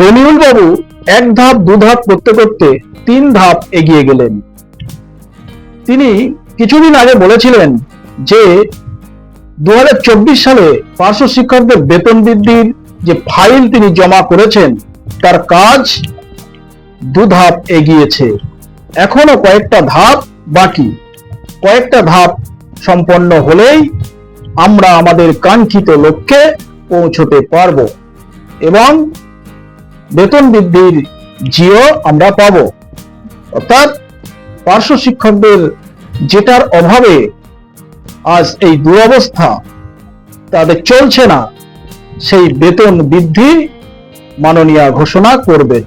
রনিউল বাবু এক ধাপ, দু ধাপ করতে করতে তিন ধাপ এগিয়ে গেলেন। তিনি কিছুদিন আগে বলেছিলেন যে দু সালে পার্শ্ব শিক্ষকদের বেতন বৃদ্ধির যে ফাইল তিনি জমা করেছেন, তার কাজ দু ধাপ এগিয়েছে। এখনও কয়েকটা ধাপ বাকি। কয়েকটা ধাপ সম্পন্ন হলেই আমরা আমাদের কাঙ্ক্ষিত লক্ষ্যে পৌঁছতে পারব। এবং বেতন বৃদ্ধির জিও আমরা পাব। অর্থাৎ পার্শ্ব শিক্ষকদের যেটার অভাবে আজ এই দুরবস্থা তাদের চলছে না, সেই বেতন বৃদ্ধি মাননীয় ঘোষণা করবে।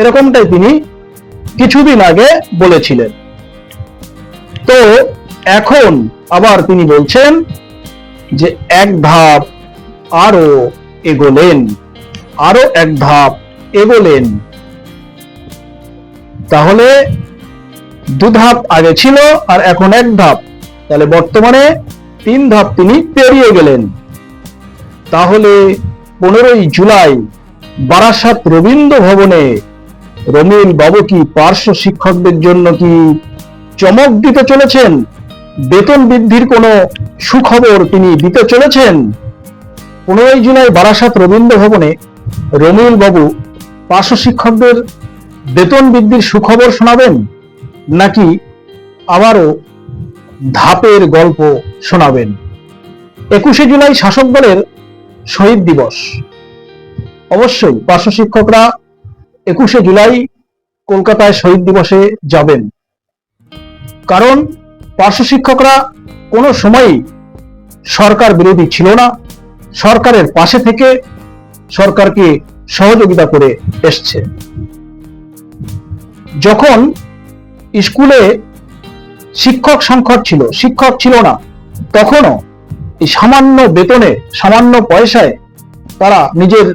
এরকমটাই তিনি কিছুদিন আগে বলেছিলেন। তো এখন আবার তিনি বলছেন যে এক ধাপ আরও এগোলেন। আরও এক ধাপ এগোলেন। তাহলে দু ধাপ আগে ছিল আর এখন এক ধাপ। তাহলে বর্তমানে তিন ধাপ তিনি পেরিয়ে গেলেন। তাহলে পনেরোই জুলাই বারাসাত রবীন্দ্র ভবনে রমিল বাবু কি পার্শ্ব শিক্ষকদের জন্য কি চমক দিতে চলেছেন? বেতন বৃদ্ধির কোনো সুখবর তিনি দিতে চলেছেন? পনেরোই জুলাই বারাসাত রবীন্দ্র ভবনে রমিল বাবু, পার্শ্ব শিক্ষকদের বেতন বৃদ্ধির সুখবর শোনাবেন? নাকি আবারও ধাপের গল্প শোনাবেন? একুশে জুলাই শাসক দলের শহীদ দিবস। অবশ্যই পার্শ্ব শিক্ষকরা একুশে জুলাই কলকাতায় শহীদ দিবসে যাবেন। কারণ পার্শ্ব শিক্ষকরা কোনো সময়ই সরকার বিরোধী ছিল না। সরকারের পাশে থেকে সরকারকে সহযোগিতা করে এসছে। যখন স্কুলে শিক্ষক সংকট ছিল, শিক্ষক ছিল না, তখনও এই সামান্য বেতনে, সামান্য পয়সায় তারা নিজের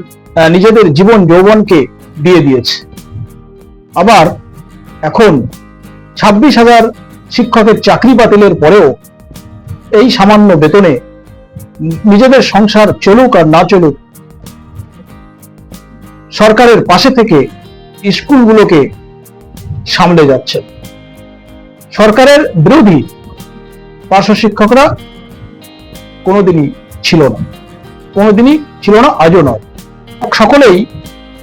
নিজেদের জীবন, যৌবনকে দিয়ে দিয়েছে। আবার এখন ছাব্বিশ হাজার শিক্ষকের চাকরি বাতিলের পরেও এই সামান্য বেতনে নিজেদের সংসার চলুক আর না চলুক সরকারের পাশে থেকে স্কুলগুলোকে সামলে যাচ্ছে। সরকারের বিরোধী পার্শ্ব শিক্ষকরা কোনোদিনই ছিল না। কোনোদিনই ছিল না, আজও নয়। সকলেই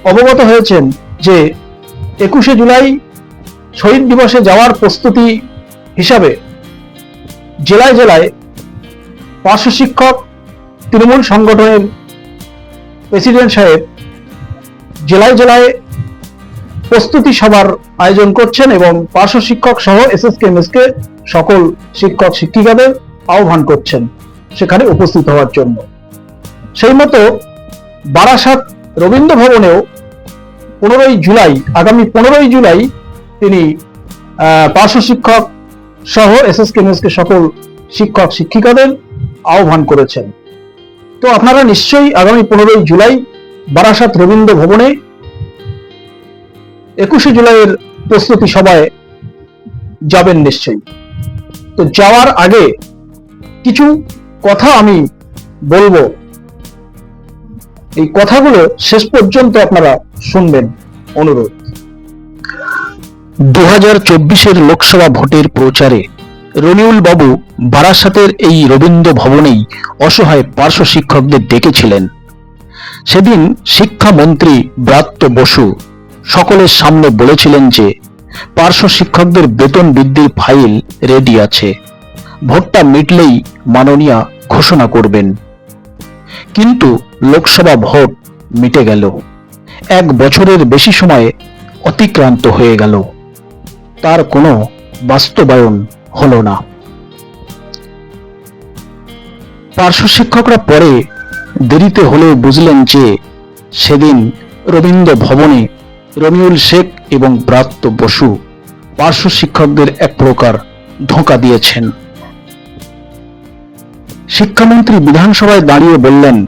অবগত হয়েছেন যে একুশে জুলাই শহীদ দিবসে যাওয়ার প্রস্তুতি হিসাবে জেলায় জেলায় পার্শ্ব শিক্ষক তৃণমূল সংগঠনের প্রেসিডেন্ট সাহেব জেলায় জেলায় প্রস্তুতি সভার আয়োজন করছেন এবং পার্শ্ব শিক্ষক সহ এসএসকে, এমএসকে সকল শিক্ষক শিক্ষিকাদের আহ্বান করছেন সেখানে উপস্থিত হওয়ার জন্য। সেই মতো বারাসাত রবীন্দ্র ভবনেও পনেরোই জুলাই, আগামী পনেরোই জুলাই তিনি পার্শ্ব শিক্ষক সহ এসএসকে, এমএসকে সকল শিক্ষক শিক্ষিকাদের আহ্বান করেছেন। তো আপনারা নিশ্চয়ই আগামী পনেরোই জুলাই বারাসাত রবীন্দ্র ভবনে একুশে জুলাইয়ের প্রস্তুতি সভায় যাবেন নিশ্চয়ই। তো যাওয়ার আগে কিছু কথা আমি বলব। এই কথাগুলো শেষ পর্যন্ত আপনারা শুনবেন। অনুরোধ। দু হাজার চব্বিশের লোকসভা ভোটের প্রচারে রনিউল বাবু বারাসাতের এই রবীন্দ্র ভবনেই অসহায় পার্শ্ব শিক্ষকদের ডেকেছিলেন। সেদিন শিক্ষামন্ত্রী ব্রাত্য বসু সকলের সামনে বলেছিলেন যে, পার্শ্ব শিক্ষকদের বেতন বৃদ্ধির ফাইল রেডি আছে। ভোটটা মিটলেই মাননীয়া ঘোষণা করবেন। কিন্তু লোকসভা ভোট মিটে গেল। এক বছরের বেশি সময়ে অতিক্রান্ত হয়ে গেল। তার কোনো বাস্তবায়ন হলো না। পার্শ্ব শিক্ষকরা পরে দেরিতে হলেও বুঝলেন যে সেদিন রবীন্দ্র ভবনে রমিউল শেখ এবং ব্রাত্য বসু পার্শ্ব শিক্ষকদের এক প্রকার ধোঁকা দিয়েছেন। শিক্ষামন্ত্রী বিধানসভায় দাঁড়িয়ে বললেন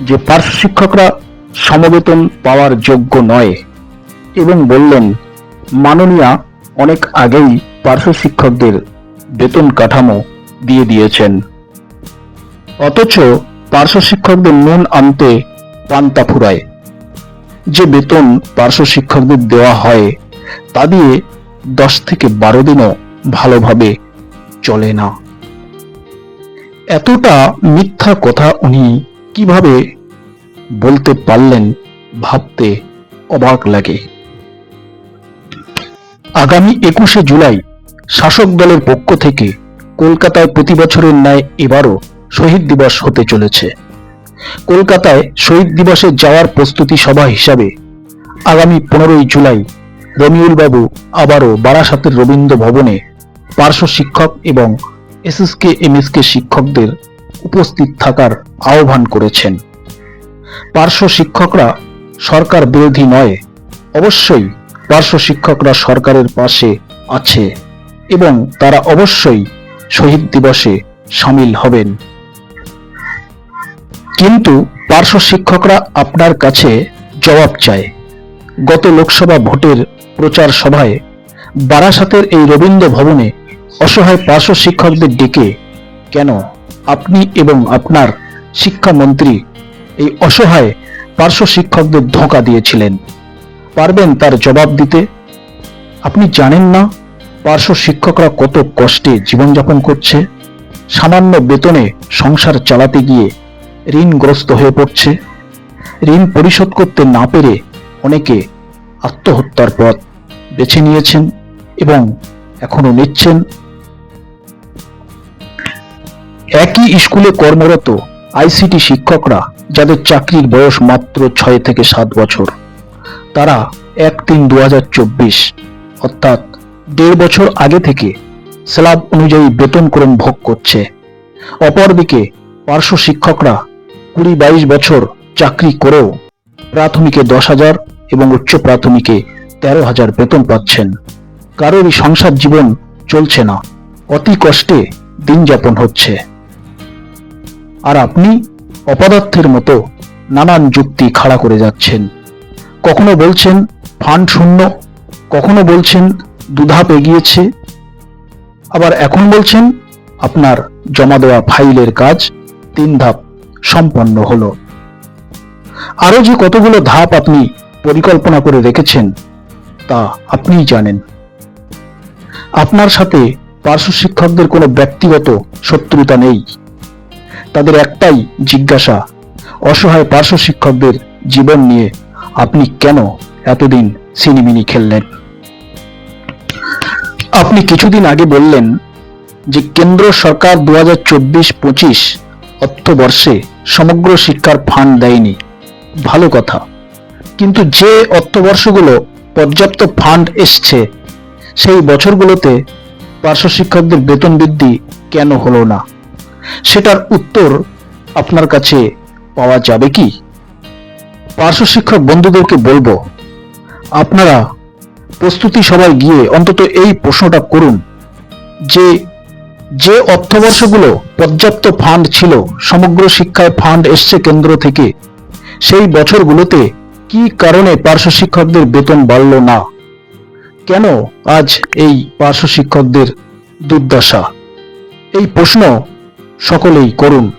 যে পার্শ্ব শিক্ষকরা সমবেতন পাওয়ার যোগ্য নয় এবং বললেন, মাননীয়া অনেক আগেই পার্শ্ব শিক্ষকদের বেতন কাঠামো দিয়ে দিয়েছেন। অথচ পার্শ্ব শিক্ষকদের নুন আনতে পান্তা ফুরায়। যে বেতন পার্শ্ব শিক্ষকদের দেওয়া হয়, তা দিয়ে দশ থেকে বারো দিনও ভালোভাবে চলে না। এতটা মিথ্যা কথা উনি কীভাবে বলতে পারলেন ভাবতে অবাক লাগে। আগামী একুশে জুলাই শাসক দলের পক্ষ থেকে কলকাতায় প্রতি বছরের ন্যায় এবারও শহীদ দিবস হতে চলেছে। কলকাতায় শহীদ দিবসে যাওয়ার প্রস্তুতি সভা হিসাবে আগামী পনেরোই জুলাই রমিউল বাবু আবারও বারাসাতের রবীন্দ্র ভবনে পার্শ্ব শিক্ষক এবং এসএসকে, এমএসকে শিক্ষকদের উপস্থিত থাকার আহ্বান করেছেন। পার্শ্ব শিক্ষকরা সরকার বিরোধী নয়, অবশ্যই পার্শ্ব শিক্ষকরা সরকারের পাশে আছে এবং তারা অবশ্যই শহীদ দিবসে সামিল হবেন। কিন্তু পার্শ্ব শিক্ষকরা আপনার কাছে জবাব চায়। গত লোকসভা ভোটের প্রচার সভায় বারাসাতের এই রবীন্দ্র ভবনে অসহায় পার্শ্ব শিক্ষকদের ডেকে কেন আপনি এবং আপনার শিক্ষামন্ত্রী এই অসহায় পার্শ্ব শিক্ষকদের ধোঁকা দিয়েছিলেন? পারবেন তার জবাব দিতে? আপনি জানেন না পার্শ্ব শিক্ষকরা কত কষ্টে জীবনযাপন করছে? সামান্য বেতনে সংসার চালাতে গিয়ে ঋণগ্রস্ত হয়ে পড়ছে। ঋণ পরিশোধ করতে না পেরে অনেকে আত্মহত্যার পথ বেছে নিয়েছেন এবং এখনও নিচ্ছেন। একই স্কুলে কর্মরত আইসিটি শিক্ষকরা, যাদের চাকরির বয়স মাত্র ছয় থেকে সাত বছর, তারা এক তিন দু অর্থাৎ দেড় বছর আগে থেকে স্ল্যাব অনুযায়ী বেতনক্রম ভোগ করছে। অপরদিকে পার্শ্ব শিক্ষকরা কুড়ি বাইশ বছর চাকরি করেও প্রাথমিকে দশ হাজার এবং উচ্চ প্রাথমিকে তেরো হাজার বেতন পাচ্ছেন। কারোরই সংসার জীবন চলছে না। অতি কষ্টে দিন যাপন হচ্ছে। আর আপনি অপদার্থের মতো নানান যুক্তি খাড়া করে যাচ্ছেন। কখনো বলছেন, ফান্ড শূন্য। কখনো বলছেন, দুধাপ এগিয়েছে। আবার এখন বলছেন, আপনার জমা দেওয়া ফাইলের কাজ তিন ধাপ সম্পন্ন হলো। আরও যে কতগুলো ধাপ আপনি পরিকল্পনা করে রেখেছেন, তা আপনিই জানেন। আপনার সাথে পার্শ্ব শিক্ষকদের কোনো ব্যক্তিগত শত্রুতা নেই। তাদের একটাই জিজ্ঞাসা, অসহায় পার্শ্ব শিক্ষকদের জীবন নিয়ে আপনি কেন এতদিন সিনিমিনি খেললেন? আপনি কিছুদিন আগে বললেন যে কেন্দ্র সরকার দু হাজার চব্বিশ পঁচিশ অর্থবর্ষে সমগ্র শিক্ষার ফান্ড দেয়নি। ভালো কথা। কিন্তু যে অর্থবর্ষগুলো পর্যাপ্ত ফান্ড এসছে, সেই বছরগুলোতে পার্শ্ব শিক্ষকদের বেতন বৃদ্ধি কেন হলো না? সেটার উত্তর আপনার কাছে পাওয়া যাবে কি? পার্শ্ব শিক্ষক বন্ধুদেরকে বলব, আপনারা প্রস্তুতি সভায় গিয়ে অন্তত এই প্রশ্নটা করুন যে যে অর্থবর্ষগুলো পর্যাপ্ত ফান্ড ছিল, সমগ্র শিক্ষায় ফান্ড এসছে কেন্দ্র থেকে, সেই বছরগুলোতে কি কারণে পার্শ্ব শিক্ষকদের বেতন বাড়ল না? কেন আজ এই পার্শ্ব শিক্ষকদের দুর্দশা? এই প্রশ্ন সকলেই করুন।